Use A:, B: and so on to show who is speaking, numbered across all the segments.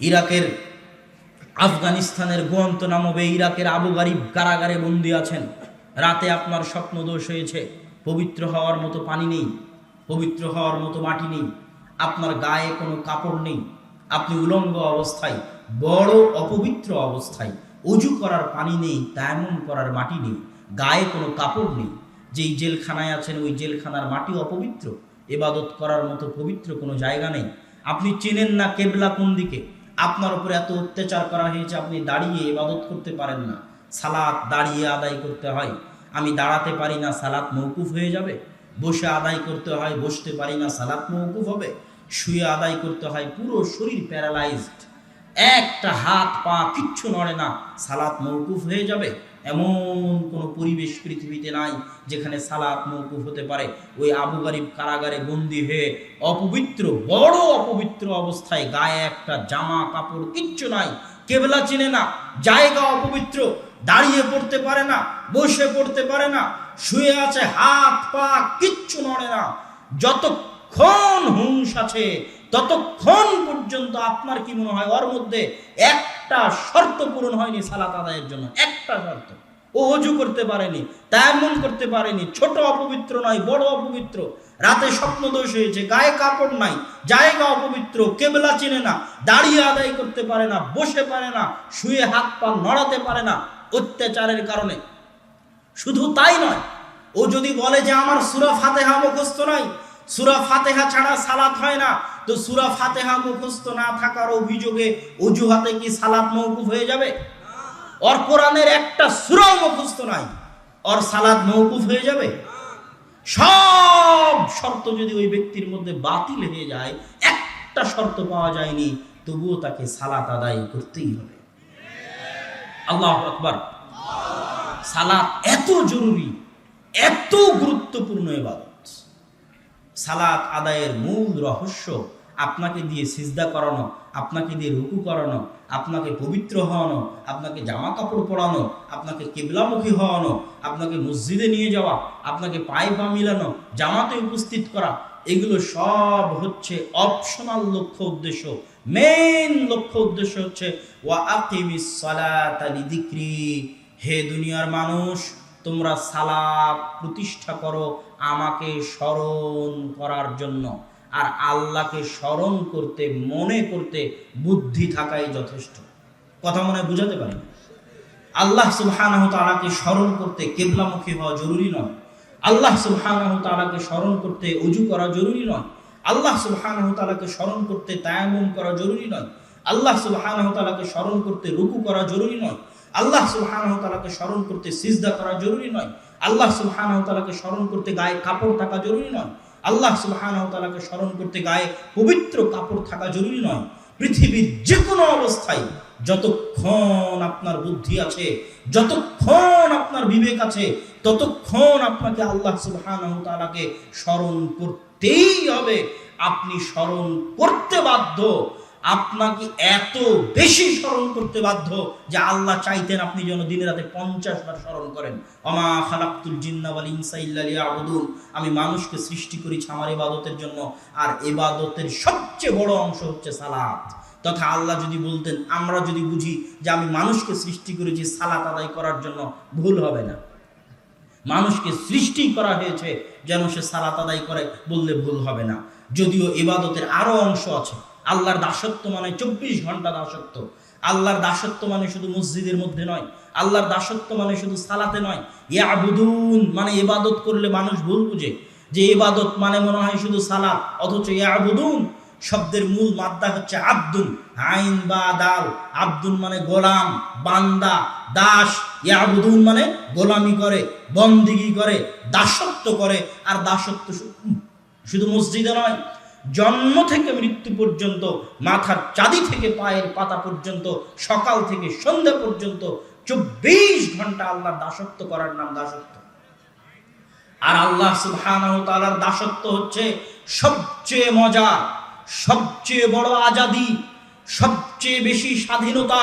A: ইরাকের আফগানিস্তানের গোয়ান্ত নামবে ইরাকের আবু গারিব কারাগারে বন্দি আছেন। রাতে আপনার স্বপ্ন দোষ হয়েছে। পবিত্র হওয়ার মতো পানি নেই। পবিত্র হওয়ার মতো মাটি নেই। আপনার গায়ে কোনো কাপড় নেই। আপনি উলঙ্গ অবস্থায়, বড় অপবিত্র অবস্থায় অজু করার পানি নেই, তেমন করার মাটি নেই। গায়ে কোনো কাপড় নেই। যেই জেলখানায় আছেন, ওই জেলখানার মাটি অপবিত্র। এবাদত করার মতো পবিত্র কোনো জায়গা নেই। আপনি চেনেন না কেবলা কোন দিকে? আপনার উপরে এত অত্যাচার করা হয়েছে, আপনি দাঁড়িয়ে ইবাদত করতে পারেন না। সালাত দাঁড়িয়ে আদায় করতে হয়। আমি দাঁড়াতে পারি না, সালাত মৌকুফ হয়ে যাবে। বসে আদায় করতে হয়, বসতে পারি না, সালাত মৌকুফ হবে। শুয়ে আদায় করতে হয়, পুরো শরীর প্যারালাইজড। একটা হাত পা কিচ্ছু নড়ে না, সালাত মৌকুফ হয়ে যাবে। এমন কোনো পরিবেশ পৃথিবীতে নাই যেখানে সালাত মৌকুফ হতে পারে। ওই আবু গারিব কারাগারে বন্দি হয়ে অপবিত্র, বড় অপবিত্র অবস্থায় গায়ে একটা জামা কাপড় কিচ্ছু নাই। কেবলা চিনে না, জায়গা অপবিত্র, দাঁড়িয়ে পড়তে পারে না, বসে পড়তে পারে না, শুয়ে আছে, হাত পা কিচ্ছু নড়ে না। যতক্ষণ হুঁশ আছে, ততক্ষণ পর্যন্ত আপনার কি মনে হয়? ওর মধ্যে একটা শর্ত পূরণ হয়নি সালাত আদায়ের জন্য, একটা শর্ত। ও অজু করতে পারেনি তেমন করতে পারেনি, ছোট অপবিত্র নয়, বড় অপবিত্র। রাতে স্বপ্ন দোষ হয়েছে, গায়ে কাপড় নাই, জায়গা অপবিত্র, কেবলা চিনে না দাঁড়িয়ে আদায় করতে পারে না, বসে পারে না, শুয়ে হাত পা নড়াতে পারে না, অত্যাচারের কারণে। শুধু তাই নয়, ও যদি বলে যে আমার সুরা ফাতেহা মুখস্থ নাই সুরা ফাতেহা ছাড়া সালাত হয় না। তো সুরা ফাতেহা মুখস্থ না থাকার অভিযোগে অজুহাতে কি সালাত মৌকুফ হয়ে যাবে? ওর কোরআনের একটা সুরাও মুখস্থ নাই ওর সালাত মৌকুফ হয়ে যাবে? সব শর্ত যদি ওই ব্যক্তির মধ্যে বাতিল হয়ে যায়, একটা শর্ত পাওয়া যায়নি, তবুও তাকে সালাত আদায় করতেই হবে। আল্লাহ আকবার। সালাত এত জরুরি, এত গুরুত্বপূর্ণ এবাদত। সালাত আদায়ের মূল রহস্য আপনাকে দিয়ে সিজদা করানো, আপনাকে দিয়ে রুকু করানো, আপনাকে পবিত্র হওয়ানো, আপনাকে জামা কাপড় পরানো, আপনাকে কেবলামুখী হওয়ানো, আপনাকে মসজিদে নিয়ে যাওয়া, আপনাকে পায়ে পা মিলানো, জামাতে উপস্থিত করা, এগুলো সব হচ্ছে অপশনাল লক্ষ্য উদ্দেশ্য। মেন লক্ষ্য উদ্দেশ্য হচ্ছে, ওয়া আকিমিস সালাতা হে দুনিয়ার মানুষ তোমরা সালাত প্রতিষ্ঠা করো আমাকে স্মরণ করার জন্য। আর আল্লাহকে স্মরণ করতে, মনে করতে বুদ্ধি থাকাই যথেষ্ট। কথা মনে বুঝাতে পারি? আল্লাহ সুবহানাহ তাআলাকে স্মরণ করতে কেবলামুখী হওয়া জরুরি নয়। আল্লাহ সুবহানাহ তাআলাকে স্মরণ করতে অজু করা জরুরি নয়। আল্লাহ সুবহানাহ তাআলাকে স্মরণ করতে তায়াম্মুম করা জরুরি নয়। আল্লাহ সুবহানাহ তাআলাকে স্মরণ করতে রুকু করা জরুরি নয়। আল্লাহ সুবহানাহু তাআলাকে স্মরণ করতে সিজদা করা জরুরি নয়। আল্লাহ সুবহানাহু তাআলাকে স্মরণ করতে গায়ে কাপড় থাকা জরুরি নয়। আল্লাহ সুবহানাহু তাআলাকে স্মরণ করতে গায়ে পবিত্র কাপড় থাকা জরুরি নয়। পৃথিবীর যে কোনো অবস্থায় যতক্ষণ আপনার বুদ্ধি আছে, যতক্ষণ আপনার বিবেক আছে, ততক্ষণ আপনাকে আল্লাহ সুবহানাহু তাআলাকে স্মরণ করতেই হবে। আপনি স্মরণ করতে বাধ্য আপনাকে এত বেশি স্মরণ করতে বাধ্য যে আল্লাহ চাইতেন আপনি যেন দিনে রাতে পঞ্চাশ বার স্মরণ করেন। অমা খালাক্তুল জিন্নাওয়াল ইনসা ইল্লা লিয়াবুদুন। আমি মানুষকে সৃষ্টি করেছি আমার ইবাদতের জন্য, আর ইবাদতের সবচেয়ে বড় অংশ হচ্ছে সালাত। তথা আল্লাহ যদি বলতেন, আমরা যদি বুঝি যে আমি মানুষকে সৃষ্টি করেছি সালাত আদায় করার জন্য, ভুল হবে না। মানুষকে সৃষ্টি করা হয়েছে যেন সে সালাত আদায় করে, বললে ভুল হবে না। যদিও ইবাদতের আরও অংশ আছে। আল্লাহর দাসত্ব মানে চব্বিশ ঘণ্টা দাসত্ব। আল্লাহর দাসত্ব মানে শুধু মসজিদের মধ্যে নয়, আল্লাহর দাসত্ব মানে শুধু সালাতে নয়। ইয়াবুদুন মানে ইবাদত করলে মানুষ ভুল বুঝে। যে ইবাদত মানে মনে হয় শুধু সালাত, অথচ ইয়াবুদুন শব্দের মূল মাদ্দা হচ্ছে আব্দুল আইন বা দাল আব্দুল মানে গোলাম, বান্দা, দাস। ইয়াবুদুন মানে গোলামি করে, বন্দিগি করে, দাসত্ব করে। আর দাসত্ব শুধু মসজিদে নয় জন্ম থেকে মৃত্যু পর্যন্ত, মাথার চাঁদি থেকে, পায়ের পাতা পর্যন্ত, সকাল থেকে সন্ধ্যা পর্যন্ত চব্বিশ ঘণ্টা আল্লাহর দাসত্ব করার নাম দাসত্ব। আর আল্লাহ সুবহানাহু দাসত্ব হচ্ছে সবচেয়ে মজা, সবচেয়ে বড় আজাদি, সবচেয়ে বেশি স্বাধীনতা,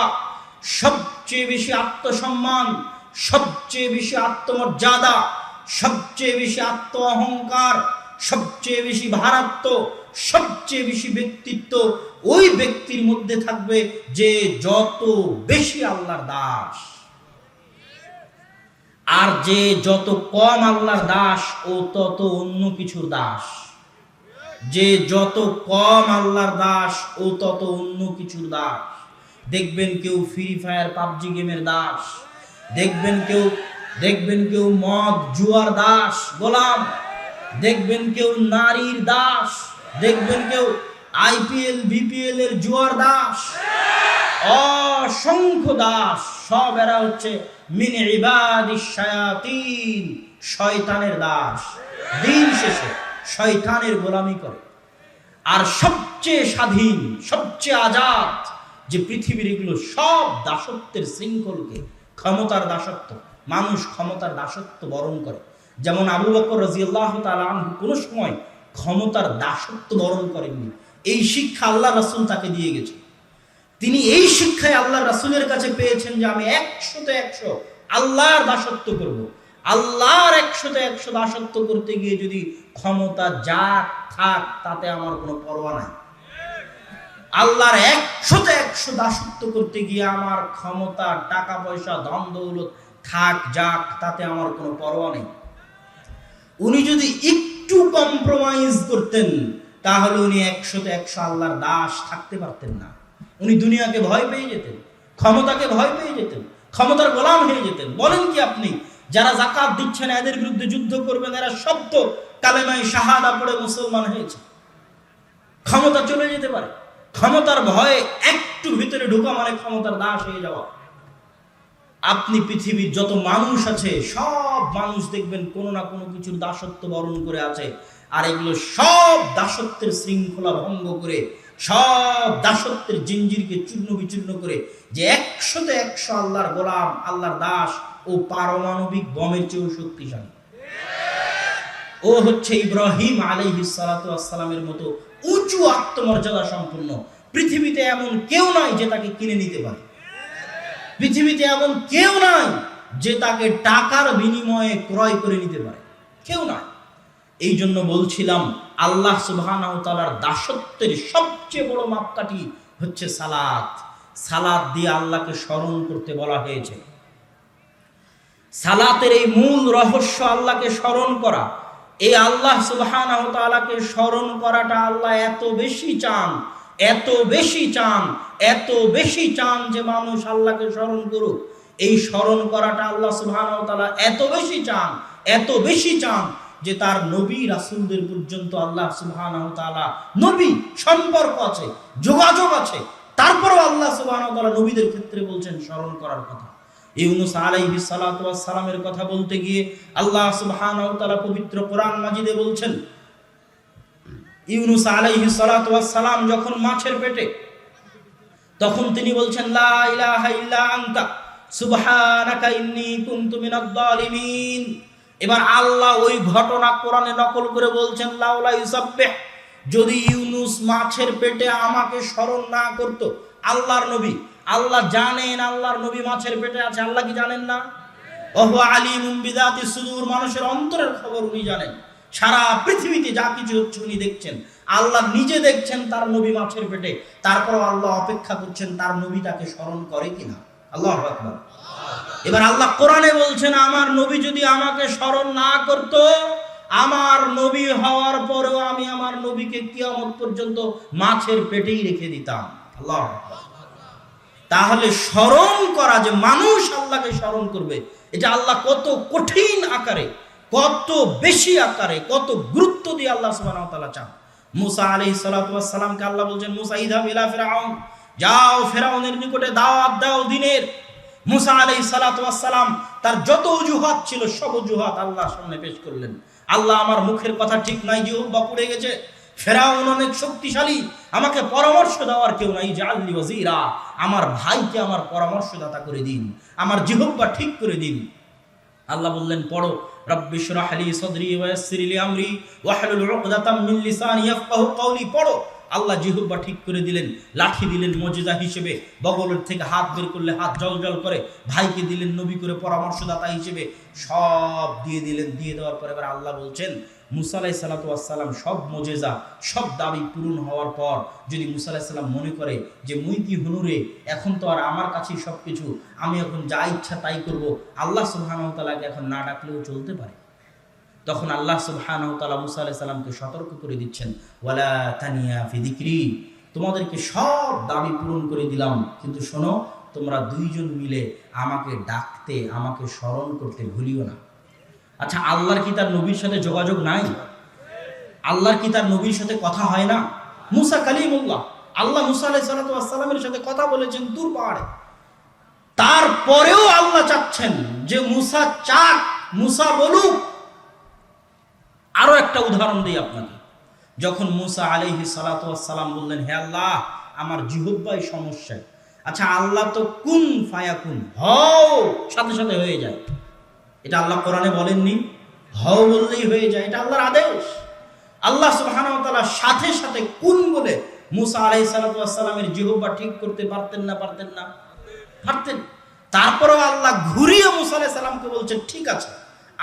A: সবচেয়ে বেশি আত্মসম্মান, সবচেয়ে বেশি আত্মমর্যাদা, সবচেয়ে বেশি আত্ম অহংকার সবচেয়ে বেশি ভারাত্ম সবচেয়ে বেশি ব্যক্তিত্ব ওই ব্যক্তির মধ্যে থাকবে যে যত বেশি আল্লাহর দাস। আর যে যত কম আল্লাহর দাস ও তত অন্য কিছুর দাস। যে যত কম আল্লাহর দাস ও তত অন্য কিছুর দাস। দেখবেন কেউ ফ্রি ফায়ার পাবজি গেমের দাস। দেখবেন কেউ দেখবেন কেউ মদ, জুয়ার দাস, গোলাম। দেখবেন কেউ নারীর দাস। দেখবেন কেউ আইপিএল, বিপিএল এর জুয়ার দাস, অসংখ্য দাস, সব এরা হচ্ছে মিন শায়াতিন, শয়তানের দাস। দিন শেষে শয়তানের গোলামি করে। আর সবচেয়ে স্বাধীন, সবচেয়ে আজাদ যে পৃথিবীর এগুলো সব দাসত্বের শৃঙ্খলকে, ক্ষমতার দাসত্ব, মানুষ ক্ষমতার দাসত্ব বরণ করে। যেমন আবু বকর রাজিয়াল্লাহ আনহু কোনো সময় ক্ষমতার দাসত্ব বরণ করেননি। এই শিক্ষা আল্লাহ রাসূল তাকে দিয়ে গেছে। তিনি এই শিক্ষায় আল্লাহ রাসূলের কাছে পেয়েছেন যে আমি একশোতে একশো আল্লাহর দাসত্ব করব। আল্লাহর একশোতে একশো দাসত্ব করতে গিয়ে যদি ক্ষমতা যা থাক, তাতে আমার কোনো পরোয়া নাই। আল্লাহর একশোতে একশো দাসত্ব করতে গিয়ে আমার ক্ষমতা, টাকা পয়সা, ধন দৌলত থাক, যাক, তাতে আমার কোনো পরোয়া নেই। উনি যদি একটু কম্প্রোমাইজ করতেন, তাহলে উনি একশোতে একশো আল্লাহর দাস থাকতে পারতেন না। উনি দুনিয়াকে ভয় পেয়ে যেতেন, ক্ষমতাকে ভয় পেয়ে যেতেন, ক্ষমতার গোলাম হয়ে যেতেন। বলেন কি আপনি, যারা জাকাত দিচ্ছেন, এদের বিরুদ্ধে যুদ্ধ করবেন, এরা শব্দ কালেমায় শাহাদা পড়ে মুসলমান হয়েছে। ক্ষমতা চলে যেতে পারে, ক্ষমতার ভয়ে একটু ভিতরে ঢোকা মানে ক্ষমতার দাস হয়ে যাওয়া। আপনি পৃথিবীর যত মানুষ আছে, সব মানুষ দেখবেন কোনো না কোনো কিছুর দাসত্ব বরণ করে আছে। আর এগুলো সব দাসত্বের শৃঙ্খলা ভঙ্গ করে, সব দাসত্বের জিঞ্জিরকে চূর্ণ বিচূর্ণ করে যে একশোতে একশো আল্লাহর গোলাম, আল্লাহর দাস ও পারমাণবিক বমের চেয়েও শক্তিশালী। ও হচ্ছে ইব্রাহিম আলাইহিস সালাতু আসসালামের মতো উঁচু আত্মমর্যাদা সম্পন্ন। পৃথিবীতে এমন কেউ নাই যে তাকে কিনে নিতে পারে। পৃথিবীতে এমন কেউ নাই যে তাকে টাকার বিনিময়ে ক্রয় করে নিতে পারে। কেউ নাই। এই জন্য বলছিলাম, আল্লাহ তাআলার দাসত্বের সবচেয়ে বড় মাপকাঠি হচ্ছে সালাত সালাত দিয়ে আল্লাহকে স্মরণ করতে বলা হয়েছে। সালাতের এই মূল রহস্য আল্লাহকে স্মরণ করা। এই আল্লাহ তাআলাকে স্মরণ করাটা আল্লাহ এত বেশি চান এত বেশি চান, এত বেশি চান যে মানুষ আল্লাহকে স্মরণ করুক। এই স্মরণ করাটা আল্লাহ সুবহানাহু এত বেশি চান, এত বেশি চান যে তার নবী রাসূলদের পর্যন্ত আল্লাহ সুবহানাহু তাআলা নবী সম্পর্ক আছে, যোগাযোগ আছে। তারপরেও আল্লাহ তাআলা নবীদের ক্ষেত্রে বলছেন, স্মরণ করার কথা। ইউনুস আলাইহি সালাতু ওয়াস সালামের কথা বলতে গিয়ে আল্লাহ ওয়া পবিত্র কোরআন মাজিদে বলছেন ইউনুস আলাইহি সালাম যখন মাছের পেটে, তখন তিনি বলছেন, লা ইলাহা ইল্লা আনতা, সুবহানাকা ইন্নী কুনতু মিনাদ জালিমিন এবার আল্লাহ ওই ঘটনা কোরআনে নকল করে বলছেন লাউলা ইউসাব্বিহ। যদি ইউনুস মাছের পেটে আমাকে স্মরণ না করত, আল্লাহর নবী, আল্লাহ জানেন আল্লাহর নবী মাছের পেটে আছে, আল্লাহ কি জানেন না? ওহ আলিমুম বিদাতি সুদূর, মানুষের অন্তরের খবর উনি জানেন। সারা পৃথিবীতে যা কিছু হচ্ছে উনি দেখছেন। আল্লাহ নিজে দেখছেন তার নবী মাছের পেটে। তারপর আল্লাহ অপেক্ষা করছেন তার নবী তাকে স্মরণ করে কিনা। আল্লাহ এবার আল্লাহ কোরআনে বলছেন, আমার নবী যদি আমাকে স্মরণ না করত, আমার নবী হওয়ার পরেও আমি আমার নবীকে কিয়ামত পর্যন্ত মাছের পেটেই রেখে দিতাম। আল্লাহ। তাহলে স্মরণ করা যে মানুষ আল্লাহকে স্মরণ করবে, এটা আল্লাহ কত কঠিন আকারে কত বেশি আকারে, কত গুরুত্ব দিয়ে আল্লাহ সুবহানাহু চান। মুসা আলাইহিস সালাতু ওয়াস আল্লাহ বলছেন, মুসা ইযহাব ইলা ফিরআউন, যাও ফেরাউনের নিকটে দাওয়াত দাও দিনের। মুসা আলাইহিস সালাতু ওয়াস সালাম, তার যত অজুহাত ছিল, সব অজুহাত আল্লাহর সামনে পেশ করলেন। আল্লাহ আমার মুখের কথা ঠিক নাই যে জিহ্বা পুড়ে গেছে। ফেরাউন অনেক শক্তিশালী, আমাকে পরামর্শ দেওয়ার কেউ নাই যে আল্লি ওয়াজিরা, আমার ভাইকে আমার পরামর্শদাতা করে দিন, আমার জিহব্বা ঠিক করে দিন। আল্লাহ বললেন, পড়ো। রব্বি শরাহলি সদরি ওয়া আমরি ওয়াহলুল উকদাতাম মিন লিসানি ইয়াফকাহু কওলি। পড়ো। আল্লাহ জিহ্বা ঠিক করে দিলেন, লাঠি দিলেন মজিদা হিসেবে, বগলের থেকে হাত বের করলে হাত জল জল করে, ভাইকে দিলেন নবী করে পরামর্শদাতা হিসেবে, সব দিয়ে দিলেন, দিয়ে দেওয়ার পরে এবার আল্লাহ বলছেন মুসা আলাহি সাল্লাতাম সব মজেজা, সব দাবি পূরণ হওয়ার পর যদি মুসা আলাহি সাল্লাম মনে করে যে মুই কি হনুরে এখন তো আর আমার কাছেই সব কিছু আমি এখন যা ইচ্ছা তাই করব, আল্লাহ সুবাহানতালাকে এখন না ডাকলেও চলতে পারে। তখন আল্লাহ সুবাহানতালা মুসা সাল্লামকে সতর্ক করে দিচ্ছেন, ওয়ালা তানিয়া ফিদিক্রি তোমাদেরকে সব দাবি পূরণ করে দিলাম, কিন্তু শোনো, তোমরা দুইজন মিলে আমাকে ডাকতে, আমাকে স্মরণ করতে ভুলিও না। আচ্ছা আল্লাহর কি তার নবীর সাথে যোগাযোগ নাই? আল্লাহর কি তার নবীর সাথে কথা হয় না? মুসা কালিমুল্লাহ, আল্লাহ মুসা আলাই সালাতামের সাথে কথা বলেছেন দূর পাহাড়ে। তারপরেও আল্লাহ চাচ্ছেন যে মুসা চাক, মুসা বলুক। আরও একটা উদাহরণ দিই আপনাকে যখন মুসা আলাইহি সালাতাম বললেন, হে আল্লাহ, আমার জিহুব্বাই সমস্যায় আচ্ছা আল্লাহ তো কুন ফায়া কুন হও, সাথে সাথে হয়ে যায়। এটা আল্লাহ কোরআনে বলেননি হও বললেই হয়ে যায়, এটা আল্লাহর আদেশ। আল্লাহ সুবাহানতালা সাথে সাথে কোন বলে মুসা আলাই সালাতামের জিহব্বা ঠিক করতে পারতেন না পারতেন না। পারতেন। তারপরেও আল্লাহ ঘুরিয়ে মুসা আলাই সালামকে বলছেন ঠিক আছে,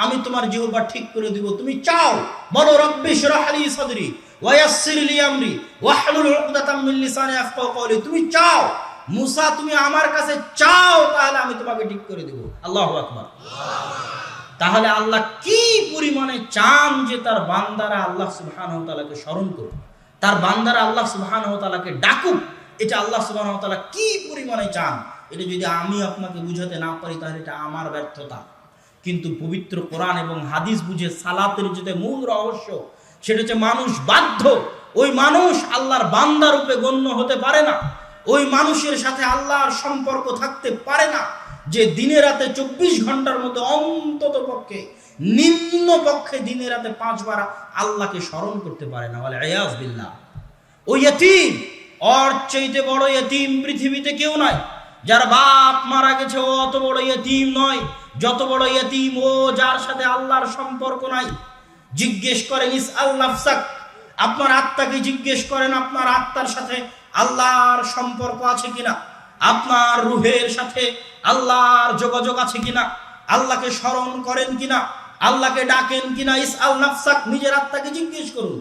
A: আমি তোমার জিহব্বা ঠিক করে দিব, তুমি চাও। বলো, রব্বি শরাহালি সদরি ওয়াসির লি আমরি ওয়াহলুল তুমি চাও। মুসা, তুমি আমার কাছে চাও, তাহলে আমি তোমাকে ঠিক করে দেব। আল্লাহ আকবার। তাহলে আল্লাহ কি পরিমাণে চান যে তার বান্দারা আল্লাহ সুবহানাহু তাআলাকে স্মরণ করুক? তার বান্দারা আল্লাহ সুবহানাহু তাআলাকে ডাকুক, এটা আল্লাহ সুবহানাহু তাআলা কি পরিমাণে চান? এটা যদি আমি আপনাকে বুঝাতে না পারি, তাহলে এটা আমার ব্যর্থতা। কিন্তু পবিত্র কোরআন এবং হাদিস বুঝে সালাতের যেটা মূল রহস্য, সেটা হচ্ছে মানুষ বাধ্য। ওই মানুষ আল্লাহর বান্দা রূপে গণ্য হতে পারে না। ওই মানুষের সাথে আল্লাহর সম্পর্ক থাকতে পারে না যে দিনে রাতে চব্বিশ ঘণ্টার মধ্যে অন্তত পক্ষে, নিম্ন পক্ষে দিনে রাতে পাঁচবার আল্লাহকে স্মরণ করতে পারে না। বলে আয়াজ বিল্লাহ। ওই এতিম অর চাইতে বড় এতিম পৃথিবীতে কেউ নাই, যার বাপ মারা গেছে ও অত বড় এতিম নয়, যত বড় এতিম ও যার সাথে আল্লাহর সম্পর্ক নাই। জিজ্ঞেস করেন, ইস আল্লাহ আপনার আত্মাকে জিজ্ঞেস করেন, আপনার আত্মার সাথে আল্লাহর সম্পর্ক আছে কিনা? আপনার রুহের সাথে আল্লাহর যোগাযোগ আছে কিনা? আল্লাহকে স্মরণ করেন কিনা? আল্লাহকে ডাকেন কিনা? ইস নাফসাক, নিজের আত্মাকে জিজ্ঞেস করুন।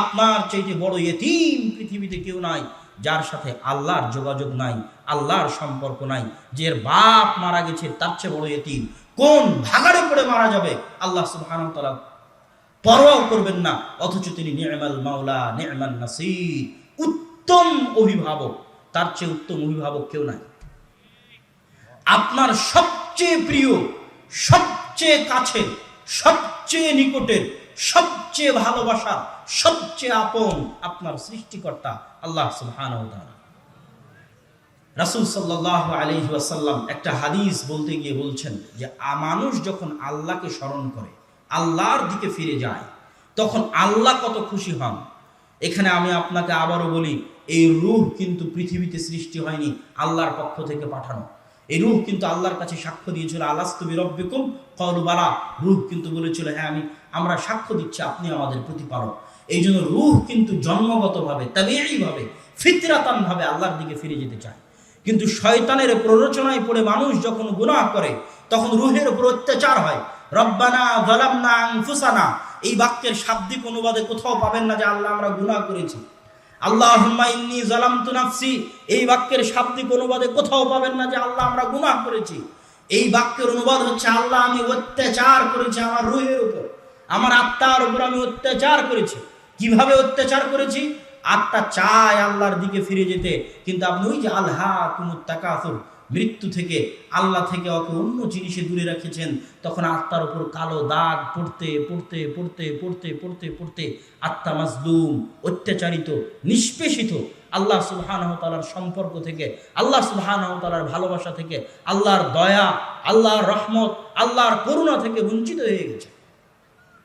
A: আপনার চাইতে বড় এতিম পৃথিবীতে কেউ নাই, যার সাথে আল্লাহর যোগাযোগ নাই, আল্লাহর সম্পর্ক নাই, যে বাপ মারা গেছে, তার চেয়ে বড় এতিম কোন ভাগাড়ে পড়ে মারা যাবে? আল্লাহ সুবহানাহু তাআলা পরোয়াও করবেন না, অথচ তিনি নিয়মাল মাওলা নিয়মাল নাসির। উত্তম অভিভাবক, তার চেয়ে উত্তম অভিভাবক কেউ নাই। আপনার সবচেয়ে প্রিয়, সবচেয়ে কাছের, সবচেয়ে নিকটের, সবচেয়ে ভালোবাসা সবচেয়ে আপন আপনার সৃষ্টিকর্তা আল্লাহ তাআলা। রাসূল আলাইহি ওয়াসাল্লাম একটা হাদিস বলতে গিয়ে বলছেন যে মানুষ যখন আল্লাহকে স্মরণ করে, আল্লাহর দিকে ফিরে যায়, তখন আল্লাহ কত খুশি হন। এখানে আমি আপনাকে আবারও বলি, এই রূহ কিন্তু পৃথিবীতে সৃষ্টি হয়নি, আল্লাহর পক্ষ থেকে পাঠানো। এই রূহ কিন্তু আল্লাহর কাছে সাক্ষ্য দিয়েছিল আলাস্তবি রব্বিকুম কলবালা রূহ কিন্তু বলেছিল হ্যাঁ আমি, আমরা সাক্ষ্য দিচ্ছি, আপনি আমাদের প্রতিপালক। এই জন্য রুহ কিন্তু জন্মগতভাবে তবে এইভাবে ফিতরাতানভাবে আল্লাহর দিকে ফিরে যেতে চায়। কিন্তু শয়তানের প্ররোচনায় পড়ে মানুষ যখন গুনাহ করে, তখন রুহের উপর অত্যাচার হয়। রব্বানা গলামনা আনফুসানা। এই বাক্যের শাব্দিক অনুবাদে কোথাও পাবেন না যে আল্লাহ আমরা গুনাহ করেছি। আল্লাহ ইন্নি জালামতু নাফসি, এই বাক্যের শাব্দিক অনুবাদে কোথাও পাবেন না যে আল্লাহ আমরা গুনাহ করেছি। এই বাক্যের অনুবাদ হচ্ছে, আল্লাহ আমি অত্যাচার করেছি আমার রুহের উপর। আমার আত্মার উপর আমি অত্যাচার করেছি। কীভাবে অত্যাচার করেছি? আত্মা চায় আল্লাহর দিকে ফিরে যেতে, কিন্তু আপনি ওই যে আল্লাহ কুমুত্তাকাসুর মৃত্যু থেকে আল্লাহ থেকে ওকে অন্য জিনিসে দূরে রেখেছেন। তখন আত্মার উপর কালো দাগ পড়তে পড়তে পড়তে পড়তে পড়তে পড়তে আত্মা মাজলুম, অত্যাচারিত, নিষ্পেষিত। আল্লাহ সুবহানাহু তাআলার সম্পর্ক থেকে, আল্লাহ সুবহানাহু তাআলার ভালোবাসা থেকে আল্লাহর দয়া, আল্লাহর রহমত, আল্লাহর করুণা থেকে বঞ্চিত হয়ে গেছে।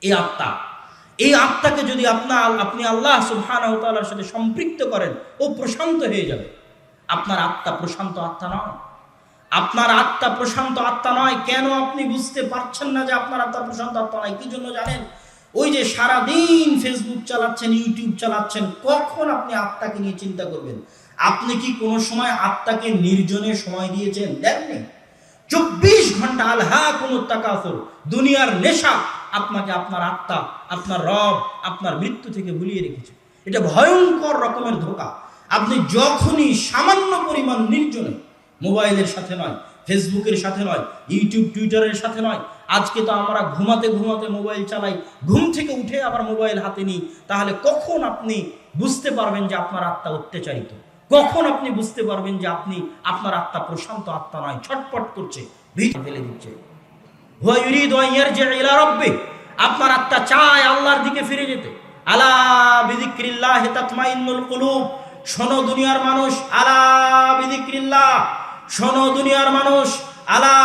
A: এই আত্মা, এই আত্মাকে যদি আপনার আপনি আল্লাহ সুবহানাহু তাআলার সাথে সম্পৃক্ত করেন, ও প্রশান্ত হয়ে যাবে। আপনার আত্মা প্রশান্ত আত্মা নয়। আপনার আত্মা প্রশান্ত আত্মা নয়। কেন আপনি বুঝতে পারছেন না যে আপনার আত্মা প্রশান্ত আত্মা নয়? কি জন্য জানেন? ওই যে সারাদিন ফেসবুক চালাচ্ছেন ইউটিউব চালাচ্ছেন, কখন আপনি আত্মাকে নিয়ে চিন্তা করবেন? আপনি কি কোনো সময় আত্মাকে নির্জনে সময় দিয়েছেন? দেননি চব্বিশ ঘণ্টা আলহা কোনো তাকাফর দুনিয়ার নেশা আপনাকে আপনার আত্মা, আপনার রব, আপনার মৃত্যু থেকে ভুলিয়ে রেখেছে। এটা ভয়ঙ্কর রকমের ধোকা। আপনি যখনই সামান্য পরিমাণ নির্জনে মোবাইলের সাথে নয়, ফেসবুকের সাথে নয়, ইউটিউব, টুইটারের সাথে নয়। আজকে তো আমরা ঘুমাতে ঘুমাতে মোবাইল চালাই, ঘুম থেকে উঠে আবার মোবাইল হাতে নিই। তাহলে কখন আপনি বুঝতে পারবেন যে আপনার আত্মা অত্যাচারিত? কখন আপনি বুঝতে পারবেন যে আপনি, আপনার আত্মা প্রশান্ত আত্মা নয়, ছটপট করছে ফেলে দিচ্ছে। আপনার আত্মা চায় আল্লাহর দিকে ফিরে যেতে। আলা শোনো দুনিয়ার মানুষ, আলা বিযিকরিল্লাহ শোনো দুনিয়ার মানুষ, আলা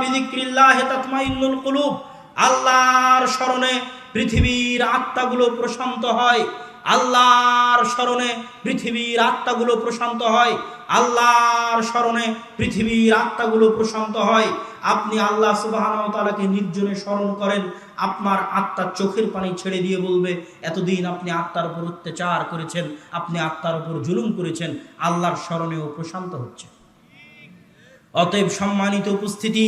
A: বিযিকরিল্লাহ তাতমাইন্নুল কুলুব, আল্লাহর স্মরণে পৃথিবীর আত্মাগুলো প্রশান্ত হয়, আল্লাহর স্মরণে পৃথিবীর আত্মাগুলো প্রশান্ত হয়, আল্লাহর স্মরণে পৃথিবীর আত্মাগুলো প্রশান্ত হয়। আপনি আল্লাহ সুবাহান তালাকে নির্জনে স্মরণ করেন, আপনার আত্মার চোখের পানি ছেড়ে দিয়ে বলবে, এতদিন আপনি আত্মার উপর অত্যাচার করেছেন, আপনি আত্মার উপর জুলুম করেছেন, আল্লাহর স্মরণেও প্রশান্ত হচ্ছে। অতএব সম্মানিত উপস্থিতি,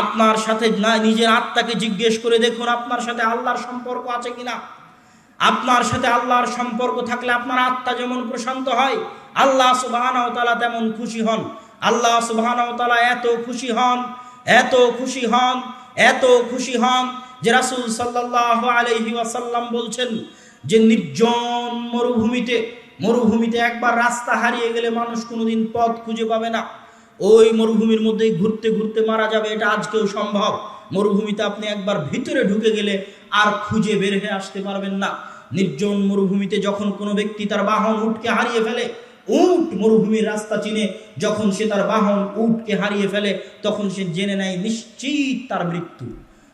A: আপনার সাথে না, নিজের আত্মাকে জিজ্ঞেস করে দেখুন আপনার সাথে আল্লাহর সম্পর্ক আছে কিনা। আপনার সাথে আল্লাহর সম্পর্ক থাকলে আপনার আত্মা যেমন প্রশান্ত হয়, আল্লাহ সুবাহানাও তালা তেমন খুশি হন। আল্লাহ সুবাহানাও তালা এত খুশি হন, এত খুশি হন, এত খুশি হন যে রাসূল সাল্লাল্লাহু আলাইহি ওয়াসাল্লাম বলছেন যে নির্জন মরুভূমিতে মরুভূমিতে একবার রাস্তা হারিয়ে গেলে মানুষ কোনোদিন পথ খুঁজে পাবে না। ওই মরুভূমির মধ্যেই ঘুরতে ঘুরতে মারা যাবে, এটা আজকেও সম্ভব। মরুভূমিতে আপনি একবার ভিতরে ঢুকে গেলে আর খুঁজে বের হয়ে আসতে পারবেন না। নির্জন মরুভূমিতে যখন কোনো ব্যক্তি তার বাহন উটকে হারিয়ে ফেলে, উট মরুভূমির রাস্তা চিনে, যখন সে তার বাহন উটকে হারিয়ে ফেলে, তখন সে জেনে নেয় নিশ্চিত তার মৃত্যু।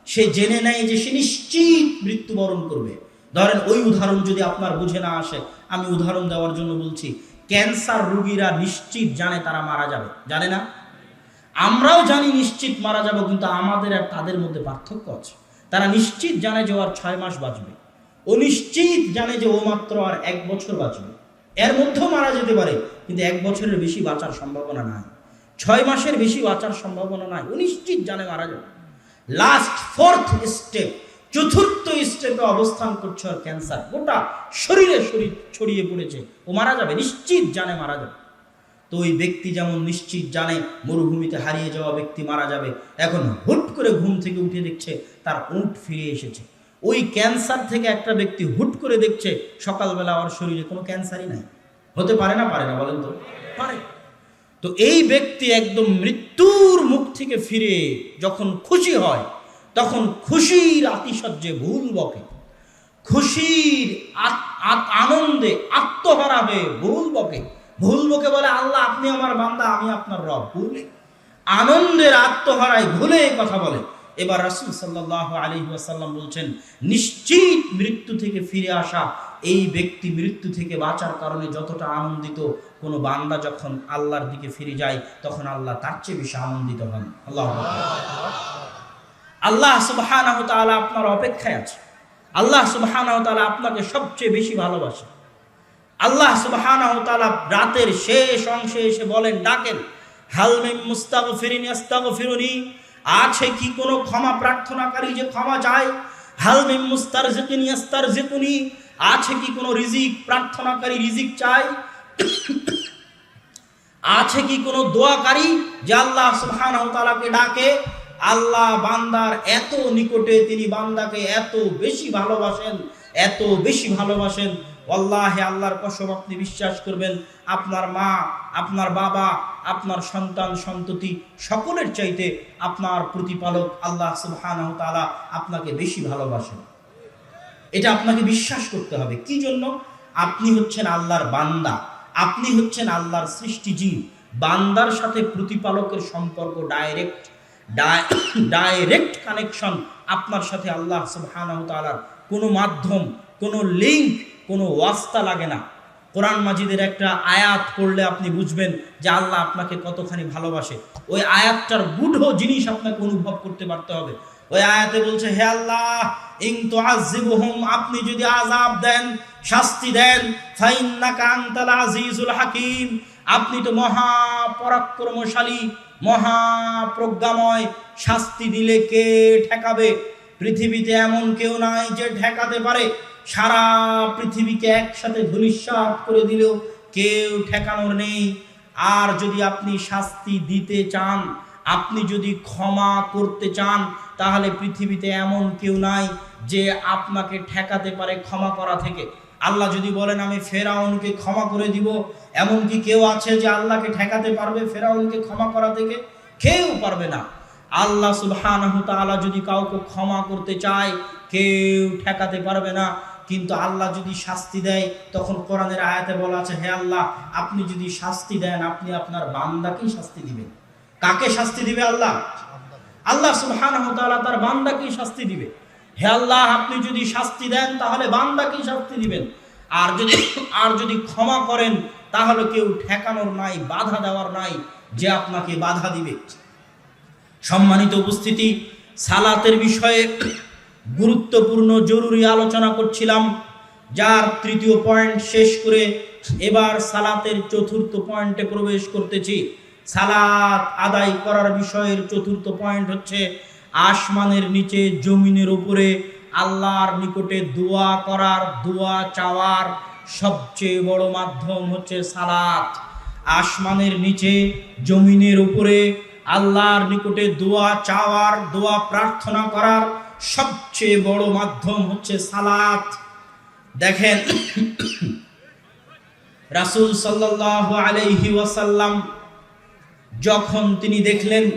A: সে জেনে নেয় যে সে নিশ্চিত মৃত্যুবরণ করবে। ধরেন ওই উদাহরণ যদি আপনার বুঝে না আসে, আমি উদাহরণ দেওয়ার জন্য বলছি ক্যান্সার রোগীরা নিশ্চিত জানে তারা মারা যাবে। জানে না? আমরাও জানি নিশ্চিত মারা যাব, কিন্তু আমাদের আর তাদের মধ্যে পার্থক্য আছে। তারা নিশ্চিত জানে যে আর ছয় মাস বাঁচবে। ও নিশ্চিত জানে যে ও মাত্র আর এক বছর বাঁচবে। এর মধ্যেও মারা যেতে পারে, কিন্তু এক বছরের বেশি বাঁচার সম্ভাবনা নাই। ছয় মাসের বেশি বাঁচার সম্ভাবনা নাই। ও নিশ্চিত জানে মারা যাবে। লাস্ট ফোর্থ স্টেপ চতুর্থ স্টেপে অবস্থান করছে ওর ক্যান্সার। গোটা শরীরে শরীর ছড়িয়ে পড়েছে। ও মারা যাবে, নিশ্চিত জানে মারা যাবে। তো ওই ব্যক্তি যেমন নিশ্চিত জানে, মরুভূমিতে হারিয়ে যাওয়া ব্যক্তি মারা যাবে। এখন হুট করে ঘুম থেকে উঠে দেখছে, তার উঠ ফিরে এসেছে। ওই ক্যান্সার থেকে একটা ব্যক্তি হুট করে দেখছে, সকালবেলা ওর শরীরে কোনো ক্যান্সারই নাই। হতে পারে না পারে না, বলেন তো? পারে। তো এই ব্যক্তি একদম মৃত্যুর মুখ থেকে ফিরে যখন খুশি হয় তখন খুশির আতিশয্যে ভুল বকে। খুশির আনন্দে আত্মহারা হয়ে ভুল বকে। ভুল বকে বলে, আল্লাহ, আপনি আমার বান্দা, আমি আপনার রব। ভুলে আনন্দের আত্মহারায় ভুলে কথা বলে। এবার রাসূল সাল্লাহ আলী ওয়াসাল্লাম বলছেন, নিশ্চিত মৃত্যু থেকে ফিরে আসা, এই ব্যক্তি মৃত্যু থেকে বাঁচার কারণে যতটা আনন্দিত কোনো বান্দা যখন আল্লাহর দিকে ফিরে যায়, তখন আল্লাহ তার চেয়ে বেশি আনন্দিত হন। আল্লাহ আল্লাহ সুবহানাহু তাআলা আপনার অপেক্ষায় আছে। আল্লাহ সুবহানাহু আপনাকে সবচেয়ে বেশি ভালোবাসে। আল্লাহ সুবহানাহু তাআলা রাতের শেষ অংশে এসে বলেন, ডাকেন হালমিম মুস্তাগফিরিন ইস্তাগফিরুনি আছে কি কোনো ক্ষমা প্রার্থনাকারী যে ক্ষমা চায়? হালমিম মুস্তারজিকিন ইস্তারজিকুনি আছে কি কোনো রিজিক প্রার্থনাকারী রিজিক চায়? আছে কি কোনো দোয়াকারী যে আল্লাহ সুবহানাহু তাআলাকে ডাকে? আল্লাহ বান্দার এত নিকটে তিনি বান্দাকে এত বেশি ভালোবাসেন, এত বেশি ভালোবাসেন। আল্লাহে আল্লাহর কসম, আপনি বিশ্বাস করবেন, আপনার মা, আপনার বাবা, আপনার সন্তান, সন্ততি সকলের চাইতে আপনার প্রতিপালক আল্লাহ সুবহানাহু আপনাকে বেশি ভালোবাসেন। এটা আপনাকে বিশ্বাস করতে হবে। কি জন্য? আপনি হচ্ছেন আল্লাহর বান্দা, আপনি হচ্ছেন আল্লাহর সৃষ্টিজীব। বান্দার সাথে প্রতিপালকের সম্পর্ক ডাইরেক্ট ডাইরেক্ট কানেকশন আপনার সাথে আল্লাহ সুবহানাহু তাআলার কোনো মাধ্যম, কোনো লিঙ্ক কোনো ওয়াস্তা লাগে না। কোরআন মাজিদের একটা আয়াত পড়লে আপনি বুঝবেন যে আল্লাহ আপনাকে কতখানি ভালোবাসে। ওই আয়াতটার গূঢ় জিনিস আপনাকে অনুভব করতে পারতে হবে। ওই আয়াতে বলছে, হে আল্লাহ, ইং তুআযিবুহুম, আপনি যদি আযাব দেন, শাস্তি দেন, ফাইন্নাকা আনতাল আজিজুল হাকিম, আপনি তো মহা পরাক্রমশালী মহা প্রজ্ঞাময় শাস্তি দিলে কে ঠেকাবে? পৃথিবীতে এমন কেউ নাই যে ঠেকাতে পারে। সারা পৃথিবীকে একসাথে ধূলিসাৎ করে দিলেও কেউ ঠেকানোর নেই। আর যদি আপনি শাস্তি দিতে চান, আপনি যদি ক্ষমা করতে চান, তাহলে পৃথিবীতে এমন কেউ নাই যে আপনাকে ঠেকাতে পারে ক্ষমা করা থেকে। আল্লাহ যদি বলেন, আমি ফেরাউনকে ক্ষমা করে দিব। এমন কি কেউ আছে যে আল্লাহকে ঠেকাতে পারবে ফেরাউনকে ক্ষমা করা থেকে, কেউ পারবে না। আল্লাহ সুবহানাহু তাআলা যদি কাউকে ক্ষমা করতে চায়, কেউ ঠেকাতে পারবে না। কিন্তু আল্লাহ যদি শাস্তি দেয়, তখন কোরআনের আয়াতে বলা আছে, হে আল্লাহ, আপনি যদি শাস্তি দেন, আপনি আপনার বান্দাকেই শাস্তি দিবেন। কাকে শাস্তি দিবে আল্লাহ? আল্লাহ সুবহানাহু তাআলা তার বান্দাকেই শাস্তি দিবে। হে আল্লাহ, আপনি যদি শাস্তি দেন, তাহলে বান্দাকেই শাস্তি দিবেন? আর যদি আর যদি ক্ষমা করেন, তাহলে কেউ ঠেকানোর নাই, বাধা দেওয়ার নাই, যে আপনাকে বাধা দিবে। সম্মানিত উপস্থিতি, সালাতের বিষয়ে গুরুত্বপূর্ণ জরুরি আলোচনা করছিলাম, যার তৃতীয় পয়েন্ট শেষ করে এবার সালাতের চতুর্থ পয়েন্টে প্রবেশ করতেছি। সালাত আদায় করার বিষয়ের চতুর্থ পয়েন্ট হচ্ছে আসমানের নিচে, জমিনের উপরে আল্লাহর নিকটে দোয়া করার, দোয়া চাওয়ার সবচেয়ে বড় মাধ্যম হচ্ছে সালাত। আসমানের নিচে, জমিনের উপরে আল্লাহর নিকটে দোয়া চাওয়ার, দোয়া প্রার্থনা করার সবচেয়ে বড় মাধ্যম হচ্ছে সালাত। দেখেন, রাসূল সাল্লাল্লাহু আলাইহি ওয়াসাল্লাম যখন তিনি দেখলেন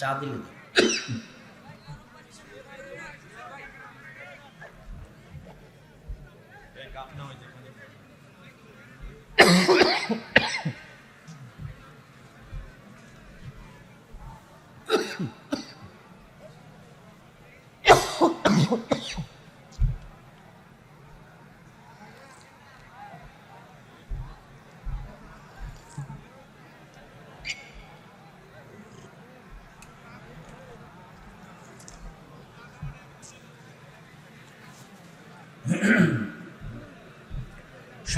A: চাঁদনি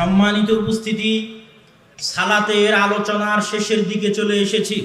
A: সম্মানিত উপস্থিতি সালাতের আলোচনার শেষের দিকে চলে এসেছি।